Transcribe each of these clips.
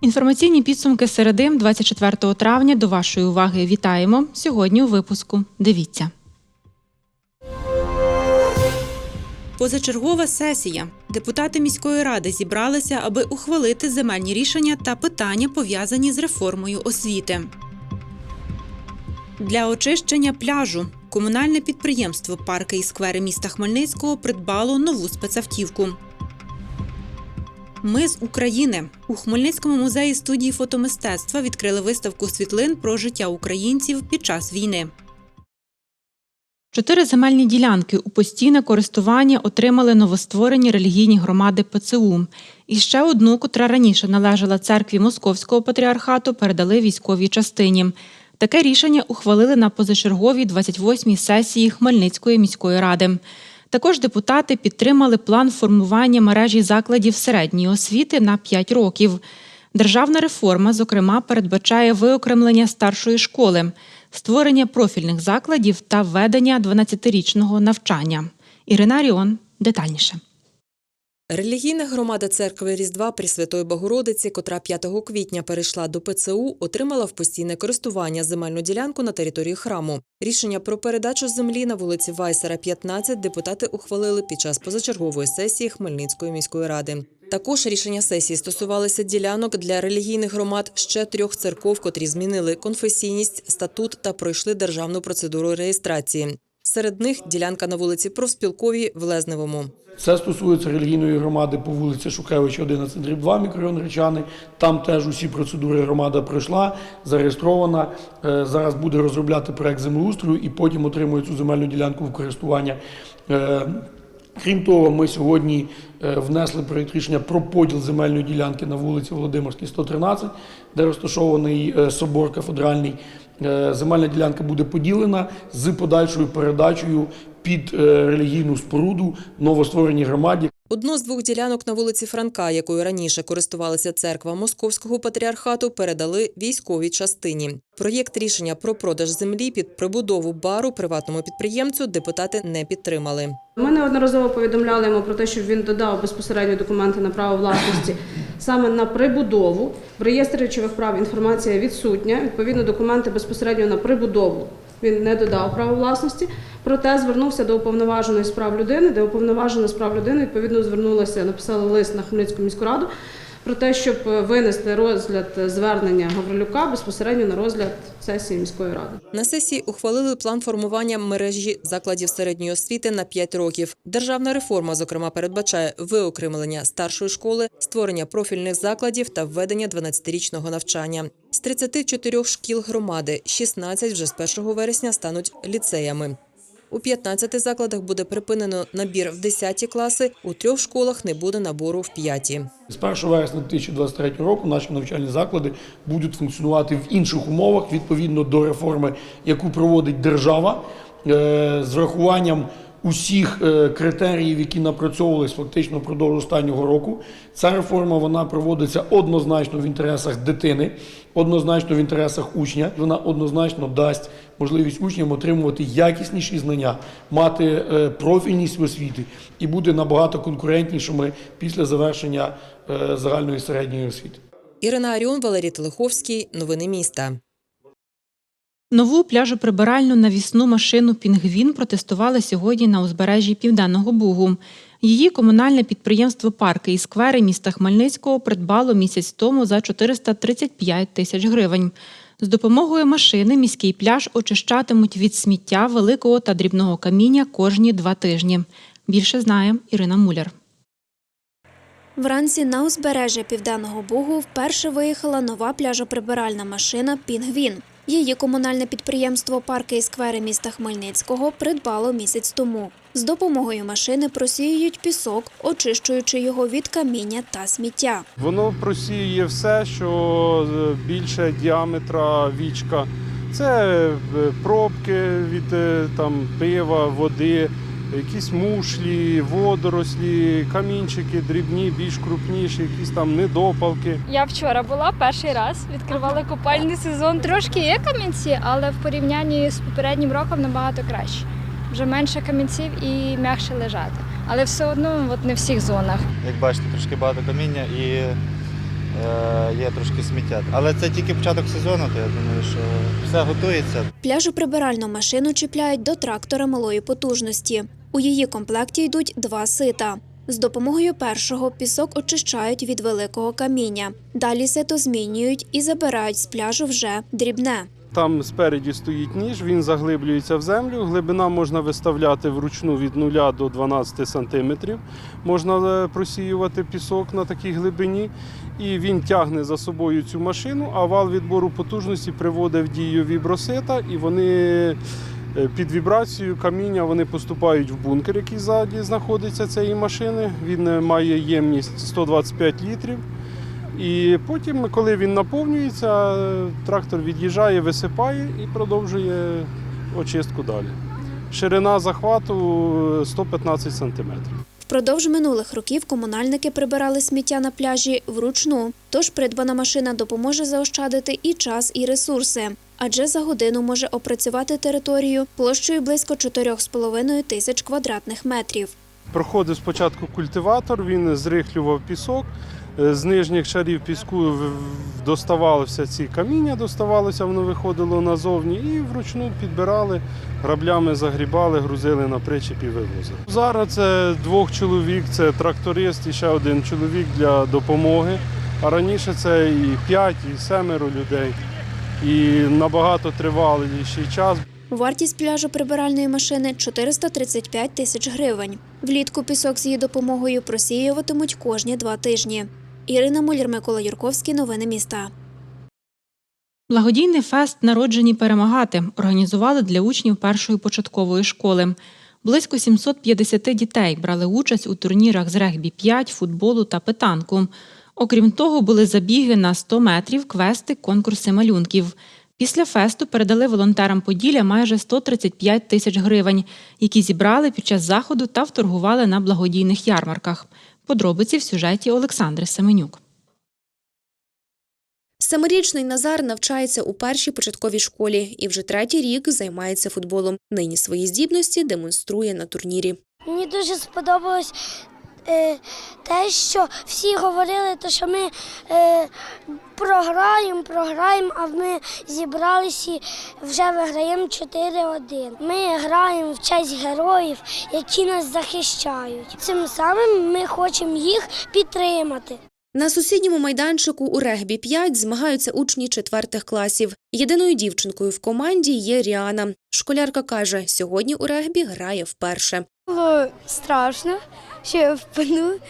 Інформаційні підсумки середи 24 травня до вашої уваги вітаємо. Сьогодні у випуску. Дивіться. Позачергова сесія. Депутати міської ради зібралися, аби ухвалити земельні рішення та питання, пов'язані з реформою освіти. Для очищення пляжу комунальне підприємство Парки і сквери міста Хмельницького придбало нову спецавтівку. Ми з України у Хмельницькому музеї студії фотомистецтва відкрили виставку світлин про життя українців під час війни. Чотири земельні ділянки у постійне користування отримали новостворені релігійні громади ПЦУ. І ще одну, котра раніше належала церкві Московського патріархату, передали військовій частині. Таке рішення ухвалили на позачерговій 28-й сесії Хмельницької міської ради. Також депутати підтримали план формування мережі закладів середньої освіти на 5 років. Державна реформа, зокрема, передбачає виокремлення старшої школи, створення профільних закладів та введення 12-річного навчання. Ірина Ріон детальніше. Релігійна громада церкви Різдва Пресвятої Богородиці, котра 5 квітня перейшла до ПЦУ, отримала в постійне користування земельну ділянку на території храму. Рішення про передачу землі на вулиці Вайсера, 15 депутати ухвалили під час позачергової сесії Хмельницької міської ради. Також рішення сесії стосувалися ділянок для релігійних громад ще трьох церков, котрі змінили конфесійність, статут та пройшли державну процедуру реєстрації. Серед них ділянка на вулиці Профспілковій в Лезневому. Це стосується релігійної громади по вулиці Шухевича, 11 дріб 2, мікрорайон Речани. Там теж усі процедури громада пройшла, зареєстрована. Е, Зараз буде розробляти проект землеустрою і потім отримує цю земельну ділянку в користування. Е, Крім того, ми сьогодні е, внесли проєкт рішення про поділ земельної ділянки на вулиці Володимирській, 113, де розташований собор кафедральний. Е, Земельна ділянка буде поділена з подальшою передачею під е, релігійну споруду новоствореній громаді. Одну з двох ділянок на вулиці Франка, якою раніше користувалася церква Московського патріархату, передали військовій частині. Проєкт рішення про продаж землі під прибудову бару приватному підприємцю депутати не підтримали. Ми неодноразово повідомляли йому про те, щоб він додав безпосередньо документи на право власності саме на прибудову. В реєстрі речових прав інформація відсутня. Відповідно, документи безпосередньо на прибудову. Він не додав право власності, проте звернувся до уповноваженої справ людини, де уповноважена справ людини відповідно звернулася, написала лист на Хмельницьку міську раду про те, щоб винести розгляд звернення Гаврилюка безпосередньо на розгляд сесії міської ради. На сесії ухвалили план формування мережі закладів середньої освіти на 5 років. Державна реформа, зокрема, передбачає виокремлення старшої школи, створення профільних закладів та введення 12-річного навчання. З 34 шкіл громади 16 вже з 1 вересня стануть ліцеями. У 15 закладах буде припинено набір в 10 класи, у трьох школах не буде набору в 5. З 1 вересня 2023 року наші навчальні заклади будуть функціонувати в інших умовах відповідно до реформи, яку проводить держава, е, з врахуванням усіх е, критеріїв, які напрацьовувалися фактично впродовж останнього року. Ця реформа вона проводиться однозначно в інтересах дитини, однозначно в інтересах учня. Вона однозначно дасть можливість учням отримувати якісніші знання, мати е, профільність в освіти і бути набагато конкурентнішими після завершення е, загальної середньої освіти. Ірина Аріон, Валерій Телеховський. Новини міста. Нову пляжоприбиральну навісну машину Пінгвін протестували сьогодні на узбережжі Південного Бугу. Її комунальне підприємство Парки і сквери міста Хмельницького придбало місяць тому за 435 тисяч гривень. З допомогою машини міський пляж очищатимуть від сміття великого та дрібного каміння кожні два тижні. Більше знає Ірина Муляр. Вранці на узбережжя Південного Бугу вперше виїхала нова пляжоприбиральна машина Пінгвін. Її комунальне підприємство Парки і сквери міста Хмельницького придбало місяць тому. З допомогою машини просіюють пісок, очищуючи його від каміння та сміття. Воно просіює все, що е, більше діаметра вічка. Це е, пробки від е, там, пива, води, якісь мушлі, водорослі, камінчики дрібні, більш крупніші, якісь там недопалки. Я вчора була перший раз, відкривала купальний сезон. Трошки є камінці, але в порівнянні з попереднім роком набагато краще. Вже менше камінців і м'якше лежати. Але все одно от не в всіх зонах. Як бачите, трошки багато каміння і є трошки сміття. Але це тільки початок сезону, то я думаю, що все готується. Пляжу прибиральну машину чіпляють до трактора малої потужності. У її комплекті йдуть два сита. З допомогою першого пісок очищають від великого каміння. Далі сито змінюють і забирають з пляжу вже дрібне. Там спереді стоїть ніж, він заглиблюється в землю. Глибина можна виставляти вручну від 0 до 12 сантиметрів. Можна е, просіювати пісок на такій глибині. І він тягне за собою цю машину, а вал відбору потужності приводить в дію вібросита, і вони е, під вібрацією каміння вони поступають в бункер, який ззаді знаходиться цієї машини. Він е, має ємність 125 літрів. І потім, коли він наповнюється, трактор від'їжджає, висипає і продовжує очистку далі. Ширина захвату 115 сантиметрів. Впродовж минулих років комунальники прибирали сміття на пляжі вручну, тож придбана машина допоможе заощадити і час, і ресурси. Адже за годину може опрацювати територію площею близько 4,5 тисяч квадратних метрів. Проходив спочатку культиватор, він зрихлював пісок. Е, З нижніх шарів піску доставалося ці каміння, доставалося, воно виходило назовні і вручну підбирали, граблями загрібали, грузили на причіп і вивозили. Зараз це двох чоловік, це тракторист і ще один чоловік для допомоги. А раніше це і п'ять, і семеро людей. І набагато триваліший час. Вартість пляжу прибиральної машини 435 тисяч гривень. Влітку пісок з її допомогою просіюватимуть кожні два тижні. Ірина Муляр, Микола Юрковський. Новини міста. Благодійний фест Народжені перемагати організували для учнів першої початкової школи. Близько 750 дітей брали участь у турнірах з регбі 5, футболу та питанку. Окрім того, були забіги на 100 метрів, квести, конкурси малюнків. Після фесту передали волонтерам Поділля майже 135 тисяч гривень, які зібрали під час заходу та вторгували на благодійних ярмарках. Подробиці в сюжеті Олександри Семенюк. Семирічний Назар навчається у першій початковій школі і вже третій рік займається футболом. Нині свої здібності демонструє на турнірі. Мені дуже сподобалось е, те, що всі говорили, то, що ми е, програємо, програємо, а ми зібралися вже виграємо 4-1. Ми граємо в честь героїв, які нас захищають. Цим самим ми хочемо їх підтримати. На сусідньому майданчику у регбі 5 змагаються учні четвертих класів. Єдиною дівчинкою в команді є Ріана. Школярка каже, сьогодні у регбі грає вперше. Було страшно, що я впаду,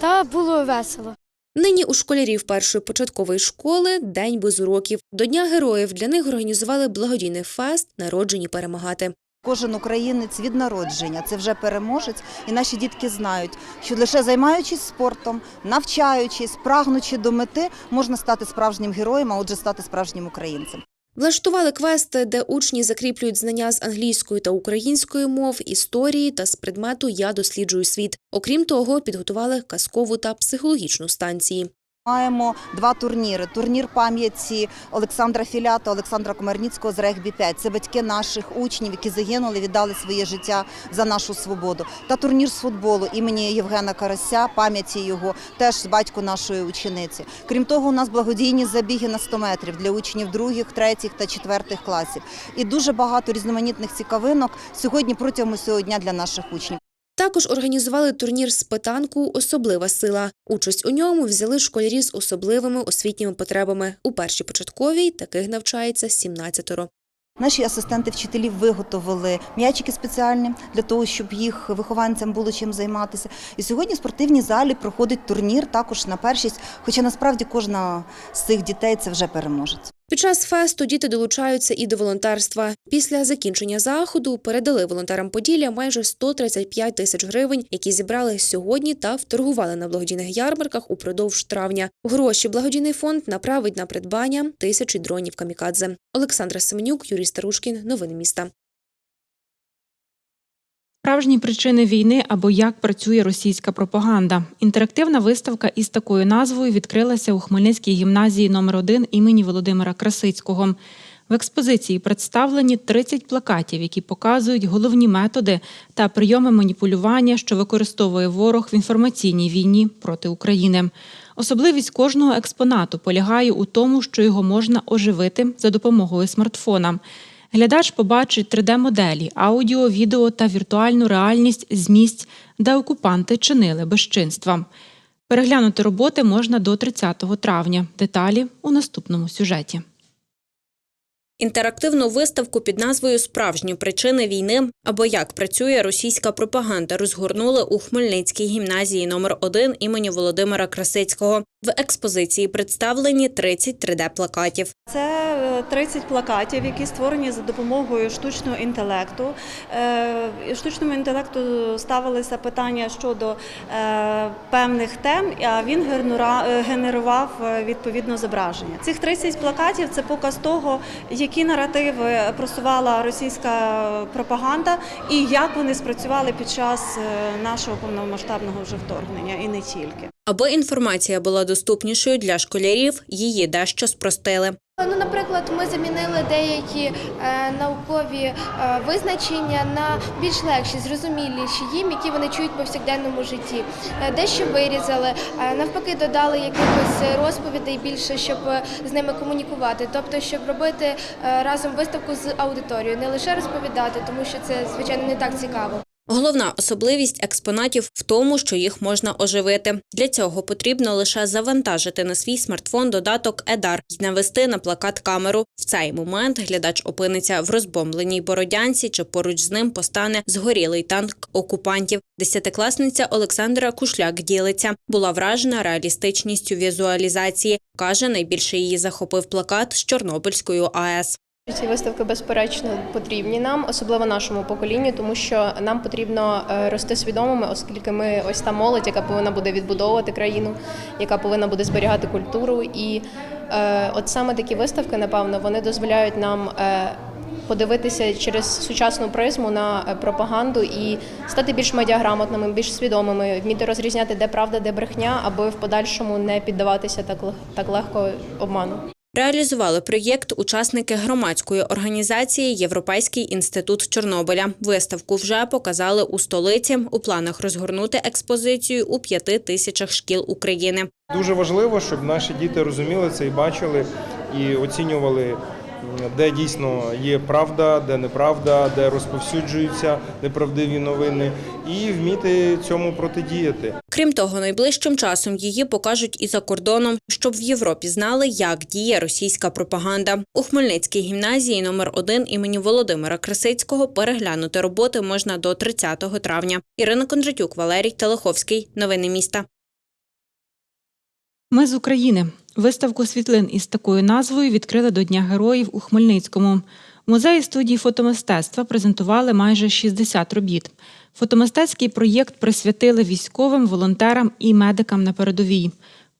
та було весело. Нині у школярів першої початкової школи день без уроків. До Дня героїв для них організували благодійний фест Народжені перемагати. Кожен українець від народження це вже переможець, і наші дітки знають, що лише займаючись спортом, навчаючись, прагнучи до мети, можна стати справжнім героєм, а отже, стати справжнім українцем. Влаштували квести, де учні закріплюють знання з англійської та української мов, історії та з предмету Я досліджую світ. Окрім того, підготували казкову та психологічну станції. Маємо два турніри: турнір пам'яті Олександра Філята, Олександра Комарніцького з регбі 5 Це батьки наших учнів, які загинули, віддали своє життя за нашу свободу. Та турнір з футболу імені Євгена Карася, пам'яті його, теж батько нашої учениці. Крім того, у нас благодійні забіги на 100 метрів для учнів других, третіх та четвертих класів. І дуже багато різноманітних цікавинок сьогодні протягом усього дня для наших учнів. Також організували турнір з питанку Особлива сила. Участь у ньому взяли школярі з особливими освітніми потребами. У першій початковій таких навчається 17-ро. Наші асистенти вчителів виготовили м'ячики спеціальні для того, щоб їх вихованцям було чим займатися. І сьогодні в спортивній залі проходить турнір також на першість. Хоча насправді кожна з цих дітей це вже переможець. Під час фесту діти долучаються і до волонтерства. Після закінчення заходу передали волонтерам Поділля майже 135 тисяч гривень, які зібрали сьогодні та вторгували на благодійних ярмарках упродовж травня. Гроші благодійний фонд направить на придбання тисячі дронів камікадзе. Олександра Семенюк, Юрій Старушкін. Новини міста. Справжні причини війни або як працює російська пропаганда. Інтерактивна виставка із такою назвою відкрилася у Хмельницькій гімназії номер 1 імені Володимира Красицького. В експозиції представлені 30 плакатів, які показують головні методи та прийоми маніпулювання, що використовує ворог в інформаційній війні проти України. Особливість кожного експонату полягає у тому, що його можна оживити за допомогою смартфона. Глядач побачить 3D-моделі, аудіо, відео та віртуальну реальність з місць, де окупанти чинили безчинства. Переглянути роботи можна до 30 травня. Деталі у наступному сюжеті. Інтерактивну виставку під назвою Справжні причини війни або як працює російська пропаганда розгорнули у Хмельницькій гімназії номер 1 імені Володимира Красицького. В експозиції представлені 30 3D-плакатів. Це е, 30 плакатів, які створені за допомогою штучного інтелекту. Е, Штучному інтелекту ставилися питання щодо е, певних тем, а він е, генерував е, відповідно зображення. Цих 30 плакатів це показ того, які наративи просувала російська пропаганда і як вони спрацювали під час е, нашого повномасштабного вже вторгнення, і не тільки. Аби інформація була доступнішою для школярів, її дещо спростили. Ну, наприклад, ми замінили деякі е, наукові е, визначення на більш легші, зрозуміліші їм, які вони чують в повсякденному житті. Е, дещо вирізали, е, навпаки, додали якихось розповідей більше, щоб е, з ними комунікувати. Тобто, щоб робити е, разом виставку з аудиторією, не лише розповідати, тому що це звичайно не так цікаво. Головна особливість експонатів в тому, що їх можна оживити. Для цього потрібно лише завантажити на свій смартфон додаток Едар і навести на плакат камеру. В цей момент глядач опиниться в розбомбленій бородянці чи поруч з ним постане згорілий танк окупантів. Десятикласниця Олександра Кушляк ділиться. Була вражена реалістичністю візуалізації. Каже, найбільше її захопив плакат з Чорнобильською АЕС. Ці виставки безперечно потрібні нам, особливо нашому поколінню, тому що нам потрібно е, рости свідомими, оскільки ми ось та молодь, яка повинна буде відбудовувати країну, яка повинна буде зберігати культуру. І е, от саме такі виставки, напевно, вони дозволяють нам. е, Подивитися через сучасну призму на е, пропаганду і стати більш медіаграмотними, більш свідомими, вміти розрізняти, де правда, де брехня, аби в подальшому не піддаватися так так легко обману. Реалізували проєкт учасники громадської організації Європейський інститут Чорнобиля. Виставку вже показали у столиці. У планах розгорнути експозицію у п'яти тисячах шкіл України. Дуже важливо, щоб наші діти розуміли це і бачили, і оцінювали, де дійсно є правда, де неправда, де розповсюджуються неправдиві новини, і вміти цьому протидіяти. Крім того, найближчим часом її покажуть і за кордоном, щоб в Європі знали, як діє російська пропаганда. У Хмельницькій гімназії номер 1 імені Володимира Красицького переглянути роботи можна до 30 травня. Ірина Кондратюк, Валерій Телеховський. Новини міста. Ми з України. Виставку світлин із такою назвою відкрили до Дня героїв у Хмельницькому. В музеї студії фотомистецтва презентували майже 60 робіт. Фотомистецький проєкт присвятили військовим, волонтерам і медикам на передовій.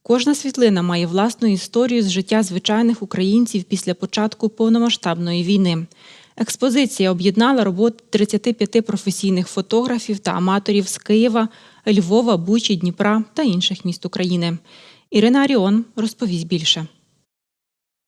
Кожна світлина має власну історію з життя звичайних українців після початку повномасштабної війни. Експозиція об'єднала роботи 35 професійних фотографів та аматорів з Києва, Львова, Бучі, Дніпра та інших міст України. Ірина Аріон розповість більше.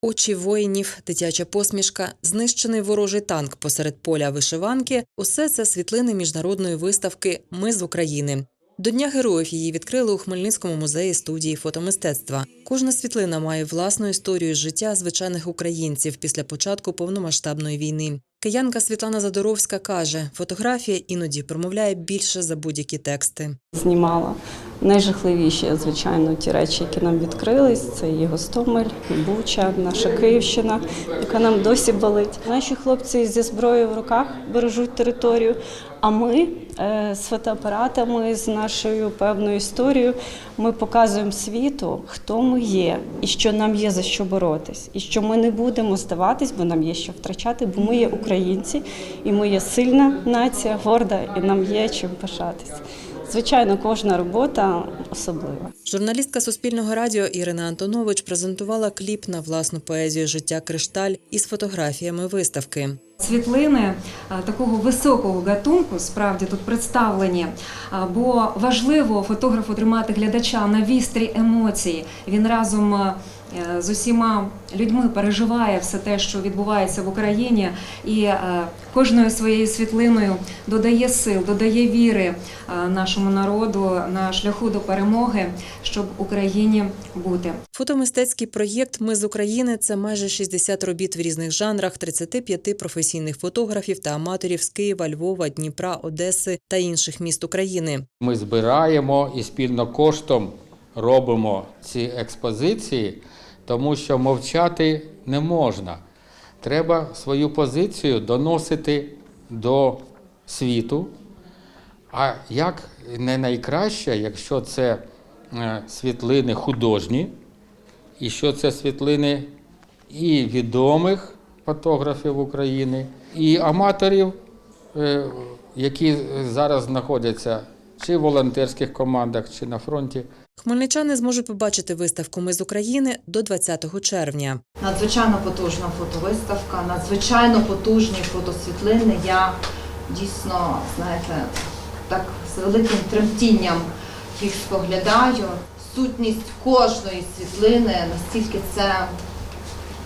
Очі воїнів, дитяча посмішка, знищений ворожий танк посеред поля вишиванки усе це світлини міжнародної виставки Ми з України. До Дня героїв її відкрили у Хмельницькому музеї студії фотомистецтва. Кожна світлина має власну історію життя звичайних українців після початку повномасштабної війни. Киянка Світлана Задоровська каже, фотографія іноді промовляє більше за будь-які тексти. знімала. Найжахливіші, звичайно, ті речі, які нам відкрились, це і Гостомель, і Буча, наша Київщина, яка нам досі болить. Наші хлопці зі зброєю в руках бережуть територію. А ми е, з фотоапаратами, з нашою певною історією, ми показуємо світу, хто ми є, і що нам є за що боротись, і що ми не будемо здаватись, бо нам є що втрачати, бо ми є українці, і ми є сильна нація, горда, і нам є чим пишатись. Звичайно, кожна робота особлива. Журналістка Суспільного радіо Ірина Антонович презентувала кліп на власну поезію життя Кришталь із фотографіями виставки. Світлини е, такого високого гатунку справді тут представлені, бо важливо фотографу тримати глядача на вістрі емоції. Він разом е, з усіма людьми переживає все те, що відбувається в Україні, і е, кожною своєю світлиною додає сил, додає віри нашому народу на шляху до перемоги, щоб Україні бути. Фотомистецький проєкт Ми з України це майже 60 робіт в різних жанрах, 35 професійних фотографів та аматорів з Києва, Львова, Дніпра, Одеси та інших міст України. Ми збираємо і спільно коштом робимо ці експозиції, тому що мовчати не можна. Треба свою позицію доносити до світу. А як не найкраще, якщо це е, світлини художні, і що це світлини і відомих фотографів України, і аматорів, е, які зараз знаходяться чи в волонтерських командах, чи на фронті. Хмельничани зможуть побачити виставку Ми з України до 20 червня. Надзвичайно потужна фотовиставка, надзвичайно потужні фотосвітлини. Я дійсно, знаєте, так з великим тремтінням їх споглядаю. Сутність кожної світлини, настільки це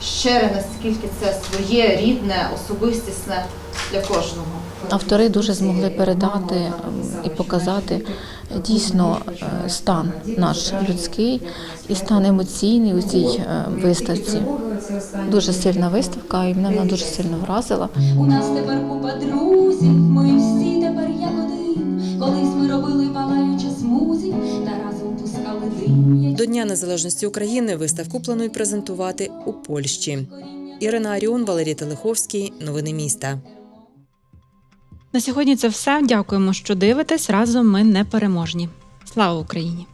щире, наскільки це своє, рідне, особистісне для кожного. Автори дуже змогли передати і показати дійсно е, стан наш людський і стан емоційний у цій е, виставці. Дуже сильна виставка, і мене вона дуже сильно вразила. У нас тепер купа друзів, Дня Незалежності України виставку планують презентувати у Польщі. Ірина Аріон, Валерій Телеховський. Новини міста. На сьогодні це все. Дякуємо, що дивитесь. Разом ми непереможні. Слава Україні!